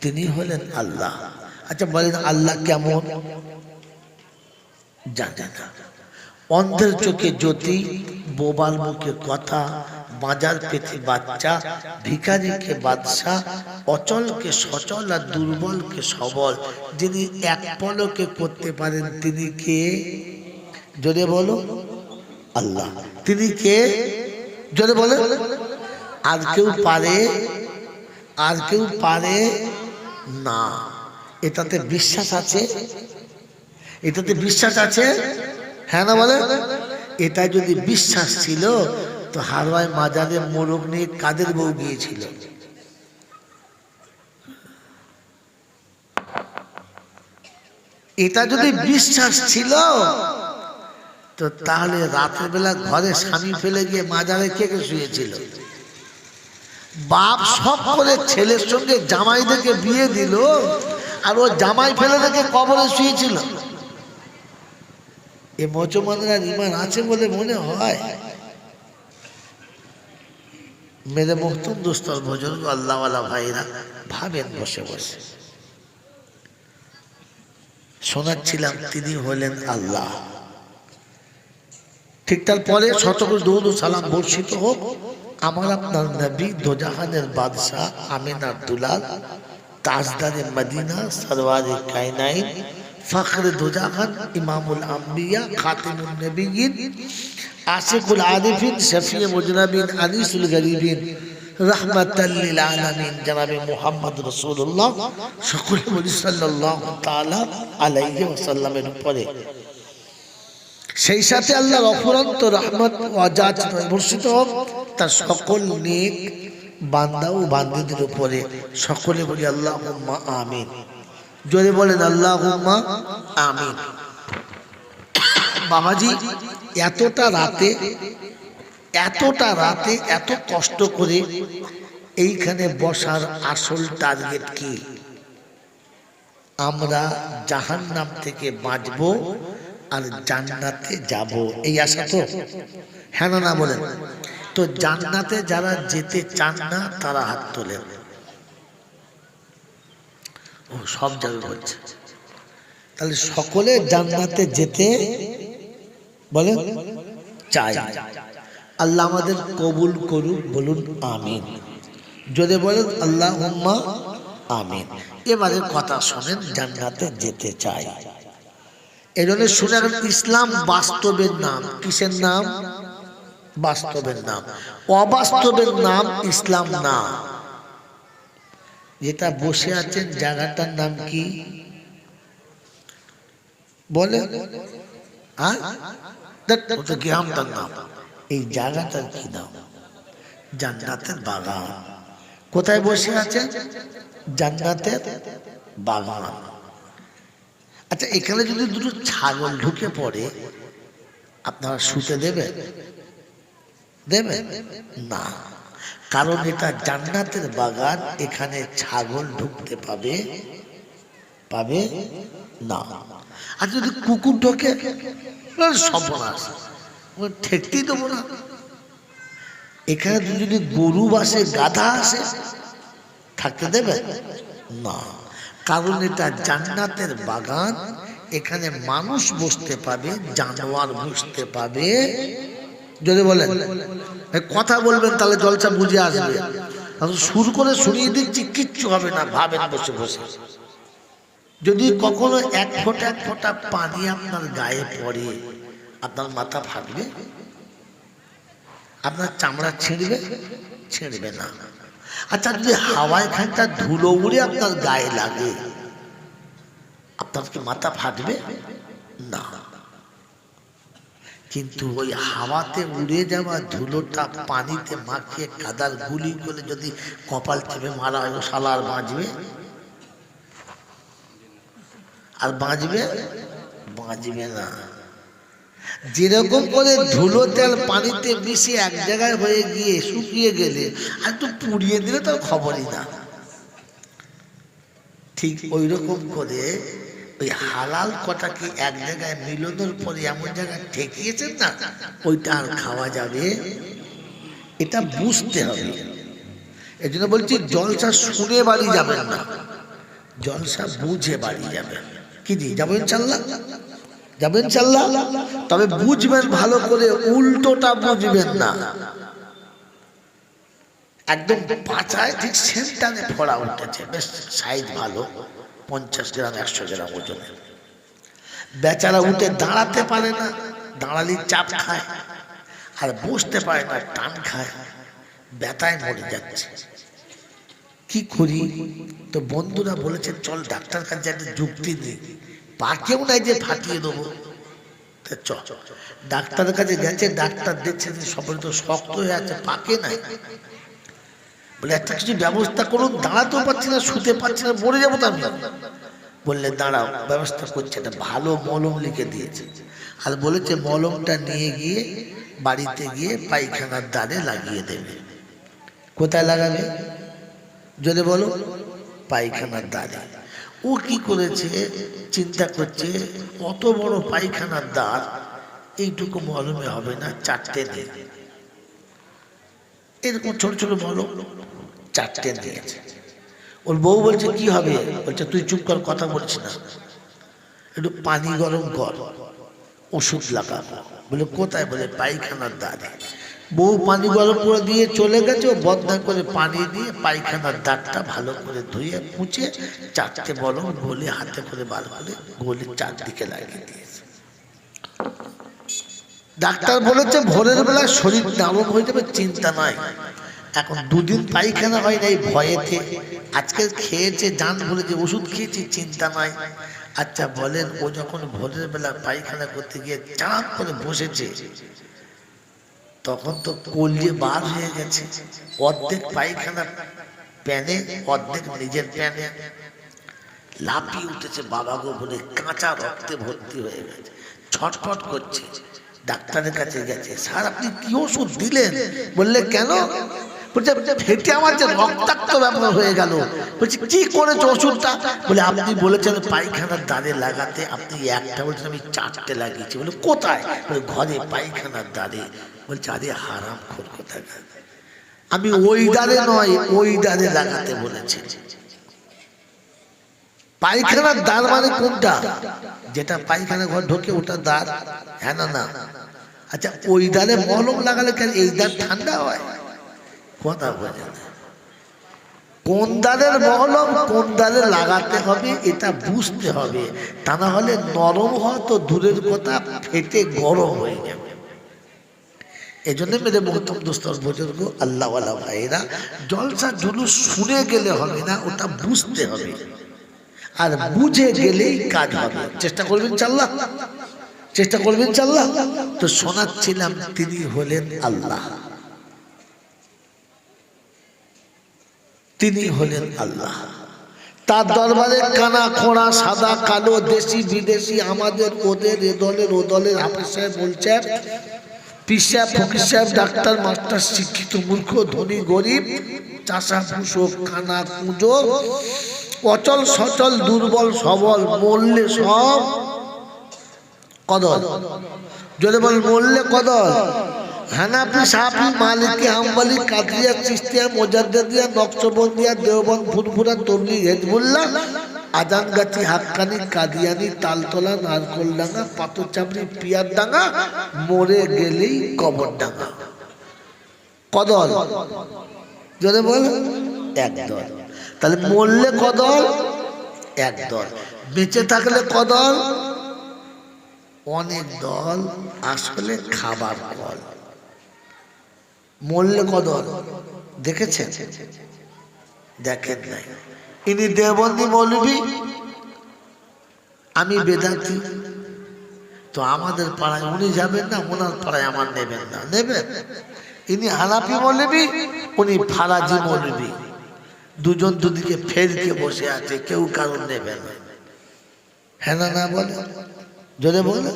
তিনি হলেন আল্লাহ। আচ্ছা বলেন আল্লাহ কেমন? জানে না। অন্ধের চোখে জ্যোতি বোবার মুখে কথা, বাজার পেতে বাচ্চা, ভিখারিকে বাদশাহ, অচলকে সচল আর দুর্বলকে সবল। যিনি এক পলকে করতে পারেন, তিনি কে? জোরে বলো। আল্লাহ। তিনি কে? জোরে বলে। আর কেউ পারে? আর কেউ পারে? না এটাতে বিশ্বাস আছে? এটাতে বিশ্বাস আছে? হ্যাঁ না বলে? এটা যদি বিশ্বাস ছিল তো হারওয়ায় মাজারে মোরগ নিয়ে কাদের বউ গিয়েছিল? এটা যদি বিশ্বাস ছিল তো তাহলে রাতের বেলা ঘরে স্বামী ফেলে গিয়ে মাজারে কে কে শুয়েছিল? বাপ সব করে ছেলের সঙ্গে জামাই দেখে বিয়ে দিল, আর ও জামাই ফেলে দেখে কবরে শুয়েছিল। এ মুসলমানরা ইমান আছে বলে মনে হয়? মেরে মুহতুম দুস্তর ভোজন আল্লাহওয়ালা ভাইরা ভাবেন বসে বসে। শোনাচ্ছিলাম, তিনি হলেন আল্লাহ। ঠিক তারপরে শতকর দৌদ সালাম বর্ষিত হোক আমার নবী দোজাহানের বাদশাহ আমিনার দুলাল, তাজদারে মদিনা, সরওয়ারে কায়নাইন, ফখর দোজাহান, ইমামুল আম্বিয়া, খাতিমুন নবীন আশিকুল আরিফিন, শফিয়ে মুজনাবিন আনিসুল গরিবিন রহমতাল্লিল আলামিন, জনাবে মুহাম্মদ রাসূলুল্লাহ, সকলে বলি সাল্লাল্লাহু তাআলা আলাইহি ওয়াসাল্লামের উপরে। সেই সাথে আল্লাহর অফুরন্ত রহমত অজাজ বর্ষিত হোক, তার সকল নেক বান্দা ও বান্দিদের উপরে সকলে বলি আল্লাহ আমিন। জোরে বলেন আল্লাহ আমিন। বাবাজি, এতটা রাতে এতটা রাতে এত কষ্ট করে এইখানে বসার আসল টার্গেট কি? আমরা জাহান নাম থেকে বাঁচবো আর জান্নাতে যাব, এই আশা তো? হ্যাঁ না বলেন। তো জান্নাতে যারা যেতে চান না, তারা হাত তোলেন। ও, সব যাবে বলছে তাহলে সকলে জান্নাতে যেতে বলে চাই আল্লাহ আমাদের কবুল করুক, বলুন আমিন। যদি বলেন আল্লাহ আমিন। এবারে কথা শোনেন, জান্নাতে যেতে চাই এই জন্য শুনে ইসলাম বাস্তবের নাম। কিসের নাম? বাস্তবের নাম। অবাস্তবের নাম ইসলাম না। যেটা বসে আছেন জায়গাটার নাম কি? বলে হ্যাঁ গ্রামটার নাম। এই জায়গাটার কি নাম? জান্নাতের বাগান। কোথায় বসে আছেন? জান্নাতের বাগান। আচ্ছা এখানে যদি দুটো ছাগল ঢুকে পড়ে, আপনারা শুতে দেবেন দেবেন না। কারণ এটা জান্নাতের বাগান, এখানে ছাগল ঢুকতে পাবে? পাবে? না। আর যদি কুকুর ঢোকে ঠেকতেই দেবো না। এখানে যদি গরু বাসে গাধা আসে, থাকতে দেবে? না। কারণ এটা জান্নাতের বাগান এখানে মানুষ বসতে পাবে জানোয়ার বসতে পাবে। যদি বলেন কথা বলবেন তাহলে জলসা বুঝে আসবে। সুর করে শুনিয়ে দিচ্ছি কিচ্ছু হবে না ভাবেন বসে বসে। যদি কখনো এক ফোঁটা এক ফোঁটা পানি আপনার গায়ে পড়ে আপনার মাথা ফাটবে? আপনার চামড়া ছিঁড়বে? ছিঁড়বে না। আচ্ছা যদি হাওয়ায় খানটা ধুলো উড়ে আপনার গায়ে লাগে, আপনার কি মাথা ফাটবে? না। কিন্তু ওই হাওয়াতে উড়ে যাওয়া ধুলোটা পানিতে মাখিয়ে কাদার গুলি করে যদি কপাল চেপে মারা হয় আর বাঁচবে? আর বাঁচবে? বাঁচবে না। যেরকম করে ধুলো তেল পানিতে মিশে এক জায়গায় হয়ে গিয়ে শুকিয়ে গেলে আর একটু পুড়িয়ে দিলে তো খবরই না। ঠিক ওই রকম করে ওই হালাল কটাকে এক জায়গায় মিলনের পরে এমন জায়গায় ঠেকিয়েছেন না, ওইটা আর খাওয়া যাবে? এটা বুঝতে হবে। এই জন্য বলছি, জলসা শুনে বাড়ি যাবেন না। জলসা বুঝে বাড়ি যাবেন। কি দি যাব ইনশাল্লাহ যাবেন ইনশাল্লাহ তবে বুঝবেন ভালো করে, উল্টোটা বুঝবেন না। একদম পাচায় ঠিক সেন্টারে ফোড়া উঠেছে। বেশ সাইজ ভালো, পঞ্চাশ গ্রাম, একশো গ্রাম ওজনের। বেচারা উঠে দাঁড়াতে পারে না, দাঁড়ালি চাপ খায়, আর বসতে পারে না, টান খায়, ব্যথায় মরে যাচ্ছে। কি করি? তো বন্ধুরা বলেছে, চল ডাক্তার কাছে একটা যুক্তি দিই। পাকেও নাই যে ফাটিয়ে দেবো। চ। ডাক্তারের কাছে গেছে, ডাক্তার দেখছে যে সবাই তো শক্ত হয়ে আছে পাকে নাই। বলে, একটা কিছু ব্যবস্থা করুন, দাঁড়াতেও পারছি না, শুতে পারছি না, মরে যাব তার বললে, দাঁড়াও, ব্যবস্থা করছে। একটা ভালো মলম লিখে দিয়েছে। আর বলেছে, মলমটা নিয়ে গিয়ে বাড়িতে গিয়ে পায়খানার দ্বারে লাগিয়ে দেবে। কোথায় লাগাবে? যদি বলো, পায়খানার দ্বারে ও কি করেছে? চিন্তা করছে, কত বড় পায়খানার দ্বার, এইটুকু মলমে হবে না, চারটে দিন। এরকম ছোট ছোট মলম চারটে দিয়েছে ওর বউ বলছে, কি হবে? বলছে, তুই চুপ কর, কথা বলছিস না। একটু পানি গরম কর, ওষুধ লাগাবো। বলে, কোথায়? বলে, পায়খানার দ্বারে। বউ পানি গরম করে দিয়ে চলে গেছে, ও বদনা করে পানি দিয়ে পায়খানার দাঁতটা ভালো করে ধুয়ে মুছে চারটে বলম গলি হাতে করে বার করে গলে চারদিকে লাগিয়ে দিয়েছে। ডাক্তার বলেছে ভোরের বেলা শরীর নরম হয়ে যাবে, চিন্তা নাই এখন দুদিন পায়খানা হয় না এই ভয়েতে। আজকে খেয়েছে, জান বলেছে ওষুধ খেয়েছি, চিন্তা নাই আচ্ছা বলেন, ও যখন ভোরের বেলা পায়খানা করতে গিয়ে চাঁদ করে বসেছে তখন তো কলিয়ে বার হয়ে গেছে, অর্ধেক পায়খানা প্যানে, অর্ধেক নিজের প্যানে। লাফিয়ে উঠেছে বাবা গো বলে কাঁচা রক্তে ভর্তি হয়ে গেছে, ছটফট করছে, ডাক্তারের কাছে গেছে, স্যার, আপনি কি ওষুধ দিলেন? বললে, কেন? ফেটে আমার যে রক্তাক্ত হয়ে গেল। বলছি, কি ওষুধটা? বলে, আপনি বলেছেন পায়খানার দ্বারে লাগাতে, আপনি একটা বলছেন, আমি চারটে লাগিয়েছি। বলে, কোথায়? বলে, ঘরে পায়খানার দ্বারে বলছে, আরে, হারাম খোর কোথায় আমি ওই দ্বারে নয়, ওই দ্বারে লাগাতে বলেছি। পায়খানার দ্বার মানে কোনটা? যেটা পায়খানা ঘর ঢোকে, ওটা দ্বার হ্যাঁ না না? আচ্ছা ওই দ্বারে মলম লাগালে কেন এই দ্বার ঠান্ডা হয়? কথা বোঝা না। কোন দ্বারের মলম কোন দালে লাগাতে হবে, এটা বুঝতে হবে। তা না হলে নরম হওয়া তো দূরের কথা, ফেটে গরম হয়ে যাবে। এই জন্য মেরে মহতম দোস্তর বুজুর্গ আল্লাহওয়ালা ভাইরা জলসা জুলুস শুনে গেলে হবে না, ওটা বুঝতে হবে। আর বুঝে গেলেই কাজ হবে। চেষ্টা করবেন চাল্লাহ চেষ্টা করবেন চাল্লাহ তো শোনাচ্ছিলাম, তিনি হলেন আল্লাহ। তিনি হলেন আল্লাহ। তার দরবারে কানা, খোঁড়া, সাদা, কালো, দেশি, বিদেশি, আমাদের, ওদের, এ দলের, ও দলের হাফিজ পীর সাহেব, ফকির সাহেব, ডাক্তার, মাস্টার, শিক্ষিত মূর্খ, ধনী, গরিব চাষা পুষক কানা, কুঁজো, অচল, সচল, দুর্বল, সবল, মরলে সব কদল যদি বল মরলে কদল হানাফি সাফি মালিকি হাম্বালি কাদিয়া চিস্তিয়া মোজাদ্দিয়া নকশবন্দিয়া দেওবন ফুরফুরা তবলি হেজবুল্লাহ আজানগাছি হাক্কানি কাদিয়ানি তালতলা নারকোলডাঙ্গা পাথরচাপড়ি পিয়ারডাঙ্গা মরে গেলেই কবরডাঙ্গা কদল যদি বল এক দল তাহলে মরলে কদল একদল বেঁচে থাকলে কদল অনেক দল আসলে খাবার কল মরলে কদর। দেখেছেন? দেখেন নাই। ইনি দেবন্দি মৌলবী, আমি বেদান্তি। তো আমাদের পাড়ায় উনি যাবেন না, ওনার পাড়ায় আমার নেবেন না। নেবেন? ইনি হালাপি মৌলবী, উনি ফারাজি মৌলবী। দুজন দুদিকে ফেরকে বসে আছে, কেউ কারণ নেবে হ্যাঁ না বলে যদি বলে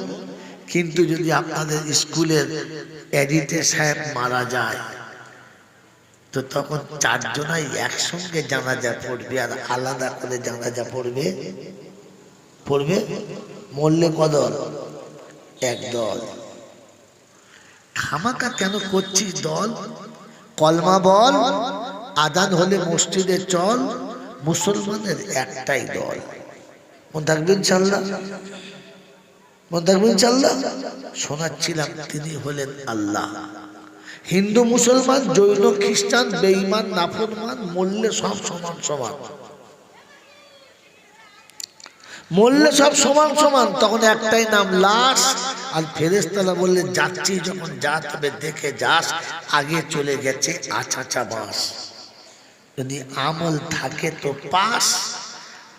কিন্তু যদি আপনাদের স্কুলের এডিটে সাহেব মারা যায়, তো তখন চারজনাই একসঙ্গে জানাজা পড়বে আর আলাদা করে জানাজা পড়বে। পড়বে? মরলে কদল? এক দল খামাকা কেন করছিস দল? কলমা বল, আদান হলে মসজিদে চল, মুসলমানের একটাই দল। মন থাকবেন চাল্লা শোনাচ্ছিলাম, তিনি হলেন আল্লাহ। হিন্দু, মুসলমান, জৈন, খ্রিস্টান, বেঈমান, নাফরমান মরলে সব সমান সমান। মরলে সব সমান সমান, তখন একটাই নাম লাশ, আর ফেরেস্তালা বললে, যাচ্ছি যখন যা তবে দেখে যাস, আগে চলে গেছে আছাচা বাস। যদি আমল থাকে তো পাস,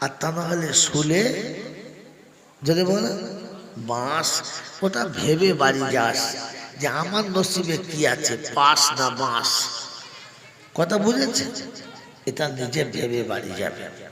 আর তা না হলে শুলে, যদি বলে বাঁশ, ওটা ভেবে বাড়ি যাস যে আমার নসিবে কি আছে পাশ না বাঁশ? কথা বুঝেছে এটা নিজে ভেবে বাড়ি যাবে।